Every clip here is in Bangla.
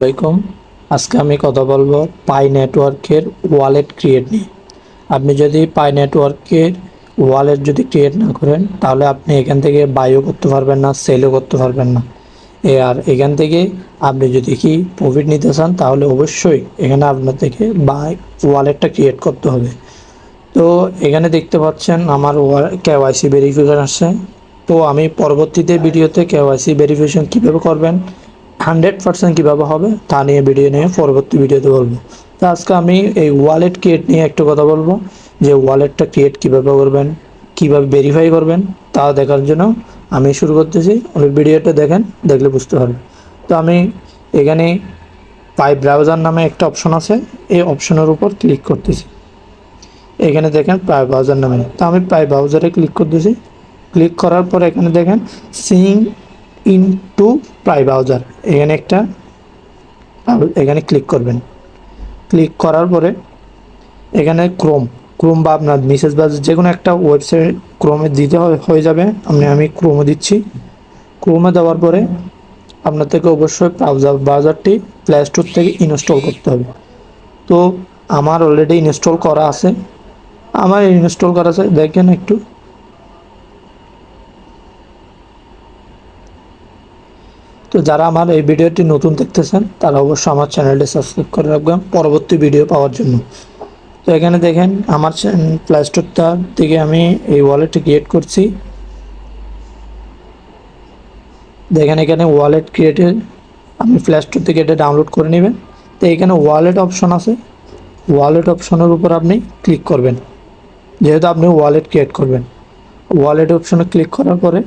আসসালামাইকুম আজকে আমি কথা বলব পাই নেটওয়ার্কের ওয়ালেট ক্রিয়েট নিয়ে। আপনি যদি পাই নেটওয়ার্কের ওয়ালেট যদি ক্রিয়েট না করেন, তাহলে আপনি এখান থেকে বাইও করতে পারবেন না, সেলও করতে পারবেন না। এ আর এখান থেকে আপনি যদি কি প্রফিট নিতে চান, তাহলে অবশ্যই এখানে আপনার থেকে বাই ওয়ালেটটা ক্রিয়েট করতে হবে। তো এখানে দেখতে পাচ্ছেন আমার কেওয়াইসি ভেরিফিকেশন আসছে। তো আমি পরবর্তীতে ভিডিওতে কেওয়াইসি ভেরিফিকেশন কীভাবে করবেন হান্ড্রেড পার্সেন্ট কীভাবে হবে, তা নিয়ে ভিডিও নিয়ে পরবর্তী ভিডিওতে বলব। তো আজকে আমি এই ওয়ালেট ক্রিয়েট নিয়ে একটু কথা বলব, যে ওয়ালেটটা ক্রিয়েট কীভাবে করবেন, কীভাবে ভেরিফাই করবেন, তা দেখার জন্য আমি শুরু করতেছি। ওই ভিডিওটা দেখেন, দেখলে বুঝতে পারবেন। তো আমি এখানে পাই ব্রাউজার নামে একটা অপশন আছে, এই অপশনের উপর ক্লিক করতেছি। এখানে দেখেন পাই ব্রাউজার নামে। তো আমি পাই ব্রাউজারে ক্লিক করতেছি। ক্লিক করার পর এখানে দেখেন সিং ইন টু প্রাই ব্রাউজার এখানে একটা এখানে ক্লিক করবেন। ক্লিক করার পরে এখানে ক্রোম ক্রোম বা আপনার মিসেস ব্রাউজার যে কোনো একটা ওয়েবসাইট ক্রোমে দিতে হয়ে যাবে। আপনি, আমি ক্রোমে দিচ্ছি। ক্রোমে দেওয়ার পরে আপনার থেকে অবশ্যই ব্রাউজার ব্রাউজারটি প্লে স্টোর থেকে ইনস্টল করতে হবে। তো আমার অলরেডি ইনস্টল করা আছে। আমার ইনস্টল করা আছে, দেখেন একটু। তো যারা আমার এই ভিডিওটি নতুন দেখতেছেন, তারা অবশ্যই আমার চ্যানেলটি সাবস্ক্রাইব করে রাখবেন পরবর্তী ভিডিও পাওয়ার জন্য। তো এখানে দেখেন, আমার প্লে স্টোরটা থেকে আমি এই ওয়ালেটটি ক্রিয়েট করছি। দেখেন এখানে ওয়ালেট ক্রিয়েটের আপনি প্লে স্টোর থেকে এটা ডাউনলোড করে নেবেন। তো এখানে ওয়ালেট অপশন আছে। ওয়ালেট অপশনের উপর আপনি ক্লিক করবেন। যেহেতু আপনি ওয়ালেট ক্রিয়েট করবেন। ওয়ালেট অপশনে ক্লিক করার পরে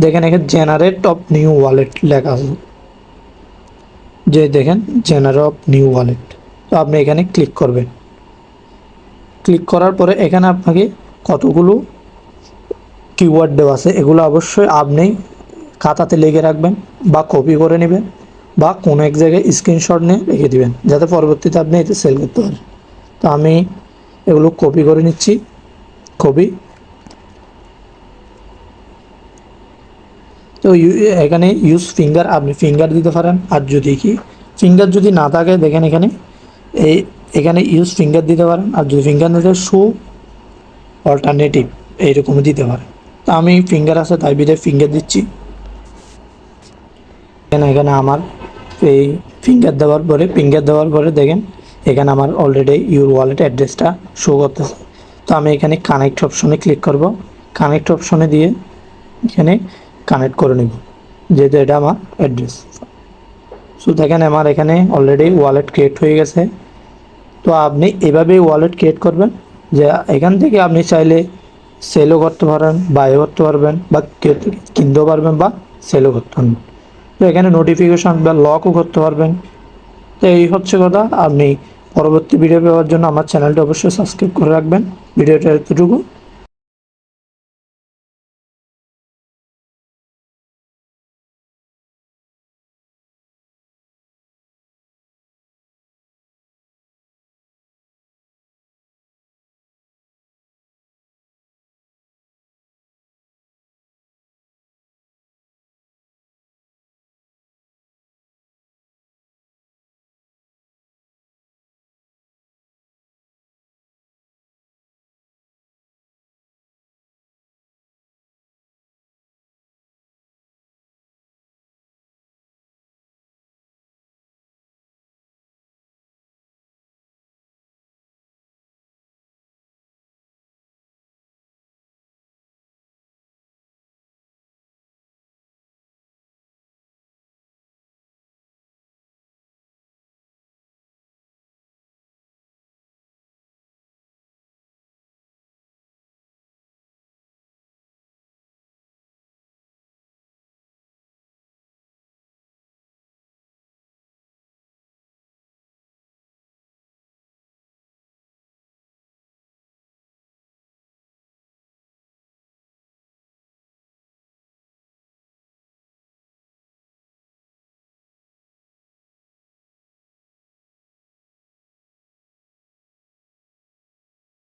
দেখেন, এখানে জেনারেট অফ নিউ ওয়ালেট লেখা আছে। যে দেখেন জেনারেট অফ নিউ ওয়ালেট তো আপনি এখানে ক্লিক করবেন। ক্লিক করার পরে এখানে আপনাকে কতগুলো কিওয়ার্ড দেওয়া আছে, এগুলো অবশ্যই আপনি খাতাতে লিখে রাখবেন বা কপি করে নেবেন বা কোনো এক জায়গায় স্ক্রিনশট নিয়ে রেখে দিবেন, যাতে পরবর্তীতে আপনি এতে সেল করতে পারেন। তো আমি এগুলো কপি করে নিচ্ছি। কপি তো ইউ- এখানে ইউজ ফিঙ্গার আপনি ফিঙ্গার দিতে পারেন। আর যদি কি ফিঙ্গার যদি না থাকে, দেখেন এখানে এই এখানে ইউজ ফিঙ্গার দিতে পারেন। আর যদি ফিঙ্গার না থাকে শো অল্টারনেটিভ এইরকম দিতে পারেন। তো আমি ফিঙ্গার আছে, তাই বিধে ফিঙ্গার দিচ্ছি। এখানে এখানে আমার এই ফিঙ্গার দেওয়ার পরে ফিঙ্গার দেওয়ার পরে দেখেন, এখানে আমার অলরেডি ইউর ওয়ালেট অ্যাড্রেসটা শো করতেছে। তো আমি এখানে কানেক্ট অপশনে ক্লিক করব। কানেক্ট অপশনে দিয়ে এখানে কানেক্ট করে নেব। যেহেতু এটা আমার অ্যাড্রেস সো দেখেন আমার এখানে অলরেডি ওয়ালেট ক্রিয়েট হয়ে গেছে। তো আপনি এভাবেই ওয়ালেট ক্রিয়েট করবেন যে এখান থেকে আপনি চাইলে সেলও করতে পারেন বাইও করতে পারবেন বা কিনতেও পারবেন বা সেলও করতে পারবেন। তো এখানে নোটিফিকেশন বা লকও করতে পারবেন। তো এই হচ্ছে কথা। আপনি পরবর্তী ভিডিও পাওয়ার জন্য আমার চ্যানেলটা অবশ্যই সাবস্ক্রাইব করে রাখবেন। ভিডিওটা এতটুকু।